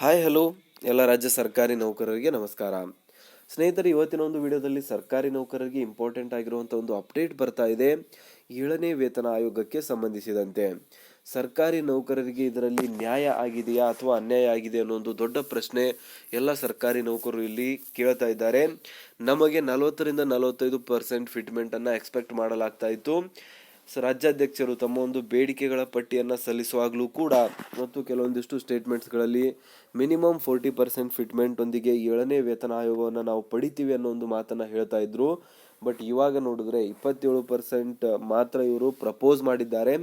Hi hello ಎಲ್ಲ ರಾಜ್ಯ ಸರ್ಕಾರಿ ನೌಕರರಿಗೆ ನಮಸ್ಕಾರ. ಸ್ನೇಹಿತರೆ, ಇವತ್ತಿನ ಒಂದು ವಿಡಿಯೋದಲ್ಲಿ ಸರ್ಕಾರಿ ನೌಕರರಿಗೆ ಇಂಪಾರ್ಟೆಂಟ್ ಆಗಿರುವಂಥ ಒಂದು ಅಪ್ಡೇಟ್ ಬರ್ತಾ ಇದೆ. ಏಳನೇ ವೇತನ ಆಯೋಗಕ್ಕೆ ಸಂಬಂಧಿಸಿದಂತೆ. ಸರ್ಕಾರಿ ನೌಕರರಿಗೆ ಇದರಲ್ಲಿ ನ್ಯಾಯ ಆಗಿದೆಯಾ ಅಥವಾ ಅನ್ಯಾಯ ಆಗಿದೆ ಅನ್ನೋ ಒಂದು ದೊಡ್ಡ ಪ್ರಶ್ನೆ ಎಲ್ಲ ಸರ್ಕಾರಿ ನೌಕರರು ಇಲ್ಲಿ ಕೇಳ್ತಾ ಇದ್ದಾರೆ. ನಮಗೆ ನಲವತ್ತರಿಂದ ನಲವತ್ತೈದು ಪರ್ಸೆಂಟ್ ಫಿಟ್ಮೆಂಟನ್ನು ಎಕ್ಸ್ಪೆಕ್ಟ್ ಮಾಡಲಾಗ್ತಾ ಇತ್ತು. ರಾಜ್ಯಾಧ್ಯಕ್ಷರು ತಮ್ಮ ಒಂದು ಬೇಡಿಕೆಗಳ ಪಟ್ಟಿಯನ್ನು ಸಲ್ಲಿಸುವಾಗಲೂ ಕೂಡ ಮತ್ತು ಕೆಲವೊಂದಿಷ್ಟು ಸ್ಟೇಟ್ಮೆಂಟ್ಸ್ಗಳಲ್ಲಿ ಮಿನಿಮಮ್ ಫೋರ್ಟಿ ಪರ್ಸೆಂಟ್ ಫಿಟ್ಮೆಂಟ್ ಒಂದಿಗೆ ಏಳನೇ ವೇತನ ಆಯೋಗವನ್ನು ನಾವು ಪಡಿತೀವಿ ಅನ್ನೋ ಒಂದು ಮಾತನ್ನು ಹೇಳ್ತಾ ಇದ್ರು. ಬಟ್ ಇವಾಗ ನೋಡಿದ್ರೆ ಇಪ್ಪತ್ತೇಳು ಪರ್ಸೆಂಟ್ ಮಾತ್ರ ಇವರು ಪ್ರಪೋಸ್ ಮಾಡಿದ್ದಾರೆ.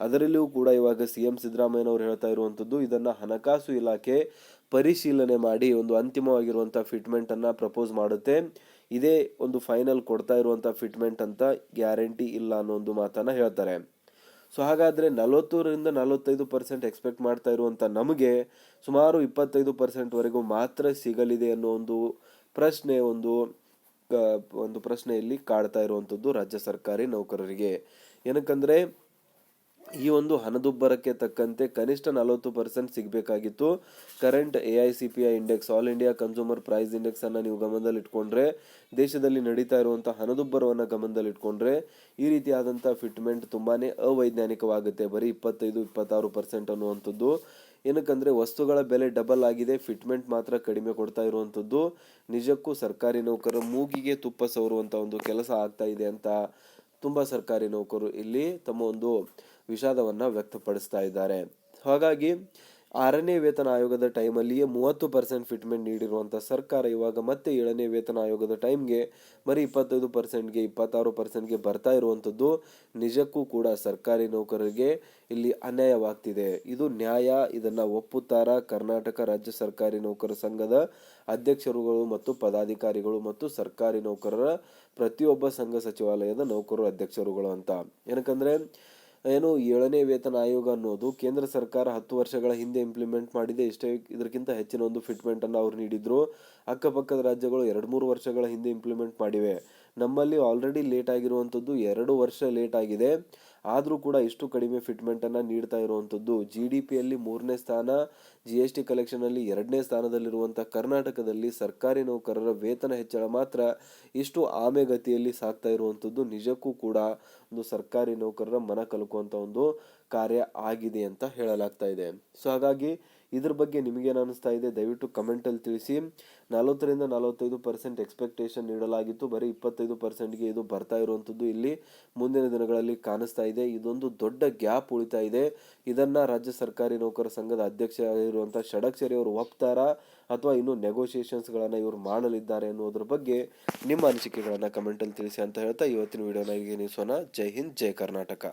ಅದರಲ್ಲಿಯೂ ಕೂಡ ಇವಾಗ ಸಿ ಎಂ ಸಿದ್ದರಾಮಯ್ಯನವರು ಹೇಳ್ತಾ ಇರುವಂಥದ್ದು ಇದನ್ನು ಹಣಕಾಸು ಇಲಾಖೆ ಪರಿಶೀಲನೆ ಮಾಡಿ ಒಂದು ಅಂತಿಮವಾಗಿರುವಂಥ ಫಿಟ್ಮೆಂಟನ್ನು ಪ್ರಪೋಸ್ ಮಾಡುತ್ತೆ. ಇದೇ ಒಂದು ಫೈನಲ್ ಕೊಡ್ತಾ ಇರುವಂಥ ಫಿಟ್ಮೆಂಟ್ ಅಂತ ಗ್ಯಾರಂಟಿ ಇಲ್ಲ ಅನ್ನೋ ಒಂದು ಮಾತನ್ನು ಹೇಳ್ತಾರೆ. ಸೊ ಹಾಗಾದರೆ ನಲವತ್ತೂರಿಂದ ನಲವತ್ತೈದು ಪರ್ಸೆಂಟ್ ಎಕ್ಸ್ಪೆಕ್ಟ್ ಮಾಡ್ತಾ ಇರುವಂಥ ನಮಗೆ ಸುಮಾರು ಇಪ್ಪತ್ತೈದು ಪರ್ಸೆಂಟ್ವರೆಗೂ ಮಾತ್ರ ಸಿಗಲಿದೆ ಅನ್ನೋ ಒಂದು ಪ್ರಶ್ನೆ ಒಂದು ಒಂದು ಪ್ರಶ್ನೆಯಲ್ಲಿ ಕಾಡ್ತಾ ಇರುವಂಥದ್ದು ರಾಜ್ಯ ಸರ್ಕಾರಿ ನೌಕರರಿಗೆ. ಏನಕ್ಕಂದ್ರೆ ಈ ಒಂದು ಹಣದುಬ್ಬರಕ್ಕೆ ತಕ್ಕಂತೆ ಕನಿಷ್ಠ ನಲವತ್ತು percent ಸಿಗಬೇಕಾಗಿತ್ತು. Current A I C P I index, all India consumer price ಇಂಡೆಕ್ಸನ್ನು ನೀವು ಗಮನದಲ್ಲಿ ಇಟ್ಕೊಂಡ್ರೆ, ದೇಶದಲ್ಲಿ ನಡೀತಾ ಇರುವಂಥ ಹಣದುಬ್ಬರವನ್ನು ಗಮನದಲ್ಲಿ ಇಟ್ಕೊಂಡ್ರೆ, ಈ ರೀತಿಯಾದಂಥ ಫಿಟ್ಮೆಂಟ್ ತುಂಬಾ ಅವೈಜ್ಞಾನಿಕವಾಗುತ್ತೆ. ಬರೀ ಇಪ್ಪತ್ತೈದು, ಇಪ್ಪತ್ತಾರು ಪರ್ಸೆಂಟ್ ಅನ್ನುವಂಥದ್ದು. ಏನಕ್ಕಂದರೆ, ವಸ್ತುಗಳ ಬೆಲೆ ಡಬಲ್ ಆಗಿದೆ ಫಿಟ್ಮೆಂಟ್ ಮಾತ್ರ ಕಡಿಮೆ ಕೊಡ್ತಾ ಇರುವಂಥದ್ದು. ನಿಜಕ್ಕೂ ಸರ್ಕಾರಿ ನೌಕರರ ಮೂಗಿಗೆ ತುಪ್ಪ ಸವರುವಂತ ಒಂದು ಕೆಲಸ ಆಗ್ತಾ ಇದೆ ಅಂತ ತುಂಬಾ ಸರ್ಕಾರಿ ನೌಕರರು ಇಲ್ಲಿ ತಮ್ಮ ಒಂದು ವಿಷಾದವನ್ನ ವ್ಯಕ್ತಪಡಿಸ್ತಾ ಇದ್ದಾರೆ. ಹಾಗಾಗಿ ಆರನೇ ವೇತನ ಆಯೋಗದ ಟೈಮಲ್ಲಿಯೇ ಮೂವತ್ತು ಪರ್ಸೆಂಟ್ ಫಿಟ್ಮೆಂಟ್ ನೀಡಿರುವಂಥ ಸರ್ಕಾರ ಇವಾಗ ಮತ್ತೆ ಏಳನೇ ವೇತನ ಆಯೋಗದ ಟೈಮ್ಗೆ ಬರೀ ಇಪ್ಪತ್ತೈದು ಪರ್ಸೆಂಟ್ಗೆ ಇಪ್ಪತ್ತಾರು ಪರ್ಸೆಂಟ್ಗೆ ಬರ್ತಾ ಇರುವಂಥದ್ದು ನಿಜಕ್ಕೂ ಕೂಡ ಸರ್ಕಾರಿ ನೌಕರರಿಗೆ ಇಲ್ಲಿ ಅನ್ಯಾಯವಾಗ್ತಿದೆ. ಇದು ನ್ಯಾಯ, ಇದನ್ನು ಒಪ್ಪುತ್ತಾರಾ? ಕರ್ನಾಟಕ ರಾಜ್ಯ ಸರ್ಕಾರಿ ನೌಕರ ಸಂಘದ ಅಧ್ಯಕ್ಷರುಗಳು ಮತ್ತು ಪದಾಧಿಕಾರಿಗಳು ಮತ್ತು ಸರ್ಕಾರಿ ನೌಕರರ ಪ್ರತಿಯೊಬ್ಬ ಸಂಘ ಸಚಿವಾಲಯದ ನೌಕರರು ಅಧ್ಯಕ್ಷರುಗಳು ಅಂತ. ಏನಕ್ಕಂದ್ರೆ ಏನು ಏಳನೇ ವೇತನ ಆಯೋಗ ಅನ್ನೋದು ಕೇಂದ್ರ ಸರ್ಕಾರ ಹತ್ತು ವರ್ಷಗಳ ಹಿಂದೆ ಇಂಪ್ಲಿಮೆಂಟ್ ಮಾಡಿದೆ. ಇಷ್ಟೇ ಇದಕ್ಕಿಂತ ಹೆಚ್ಚಿನ ಒಂದು ಫಿಟ್ಮೆಂಟ್ ಅನ್ನು ಅವ್ರು ನೀಡಿದ್ರು. ಅಕ್ಕಪಕ್ಕದ ರಾಜ್ಯಗಳು ಎರಡು ಮೂರು ವರ್ಷಗಳ ಹಿಂದೆ ಇಂಪ್ಲಿಮೆಂಟ್ ಮಾಡಿವೆ. ನಮ್ಮಲ್ಲಿ ಆಲ್ರೆಡಿ ಲೇಟ್ ಆಗಿರುವಂಥದ್ದು ಎರಡು ವರ್ಷ ಲೇಟ್ ಆಗಿದೆ. ಆದರೂ ಕೂಡ ಇಷ್ಟು ಕಡಿಮೆ ಫಿಟ್ಮೆಂಟನ್ನು ನೀಡ್ತಾ ಇರುವಂಥದ್ದು ಜಿ ಡಿ ಪಿಯಲ್ಲಿ ಮೂರನೇ ಸ್ಥಾನ ಜಿ ಎಸ್ ಟಿ ಕಲೆಕ್ಷನ್ ಅಲ್ಲಿ ಎರಡನೇ ಸ್ಥಾನದಲ್ಲಿರುವಂಥ ಕರ್ನಾಟಕದಲ್ಲಿ ಸರ್ಕಾರಿ ನೌಕರರ ವೇತನ ಹೆಚ್ಚಳ ಮಾತ್ರ ಇಷ್ಟು ಆಮೆಗತಿಯಲ್ಲಿ ಸಾಗ್ತಾ ಇರುವಂಥದ್ದು ನಿಜಕ್ಕೂ ಕೂಡ ಒಂದು ಸರ್ಕಾರಿ ನೌಕರರ ಮನ ಕಲುಕುವಂಥ ಒಂದು ಕಾರ್ಯ ಆಗಿದೆ ಅಂತ ಹೇಳಲಾಗ್ತಾ ಇದೆ. ಸೊ ಹಾಗಾಗಿ ಇದ್ರ ಬಗ್ಗೆ ನಿಮಗೇನು ಅನಿಸ್ತಾ ಇದೆ ದಯವಿಟ್ಟು ಕಮೆಂಟಲ್ಲಿ ತಿಳಿಸಿ. ನಲವತ್ತರಿಂದ ನಲವತ್ತೈದು ಪರ್ಸೆಂಟ್ ಎಕ್ಸ್ಪೆಕ್ಟೇಷನ್ ನೀಡಲಾಗಿತ್ತು. ಬರೀ ಇಪ್ಪತ್ತೈದು ಪರ್ಸೆಂಟ್ಗೆ ಇದು ಬರ್ತಾ ಇರುವಂಥದ್ದು ಇಲ್ಲಿ ಮುಂದಿನ ದಿನಗಳಲ್ಲಿ ಕಾಣಿಸ್ತಾ ಇದೆ. ಇದೊಂದು ದೊಡ್ಡ ಗ್ಯಾಪ್ ಉಳಿತಾ ಇದೆ. ಇದನ್ನ ರಾಜ್ಯ ಸರ್ಕಾರಿ ನೌಕರ ಸಂಘದ ಅಧ್ಯಕ್ಷ ಆಗಿರುವಂತಹ ಷಡಕ್ಷರಿ ಅವರು ಒಪ್ತಾರ? ಅಥವಾ ಇನ್ನು ನೆಗೋಸಿಯೇಷನ್ಸ್ ಗಳನ್ನ ಇವರು ಮಾಡಲಿದ್ದಾರೆ ಅನ್ನೋದ್ರ ಬಗ್ಗೆ ನಿಮ್ಮ ಅನಿಸಿಕೆಗಳನ್ನ ಕಮೆಂಟಲ್ಲಿ ತಿಳಿಸಿ ಅಂತ ಹೇಳ್ತಾ ಇವತ್ತಿನ ವಿಡಿಯೋನ ಈಗ ನಿಲ್ಲಿಸೋಣ ಜೈ ಹಿಂದ್, ಜೈ ಕರ್ನಾಟಕ.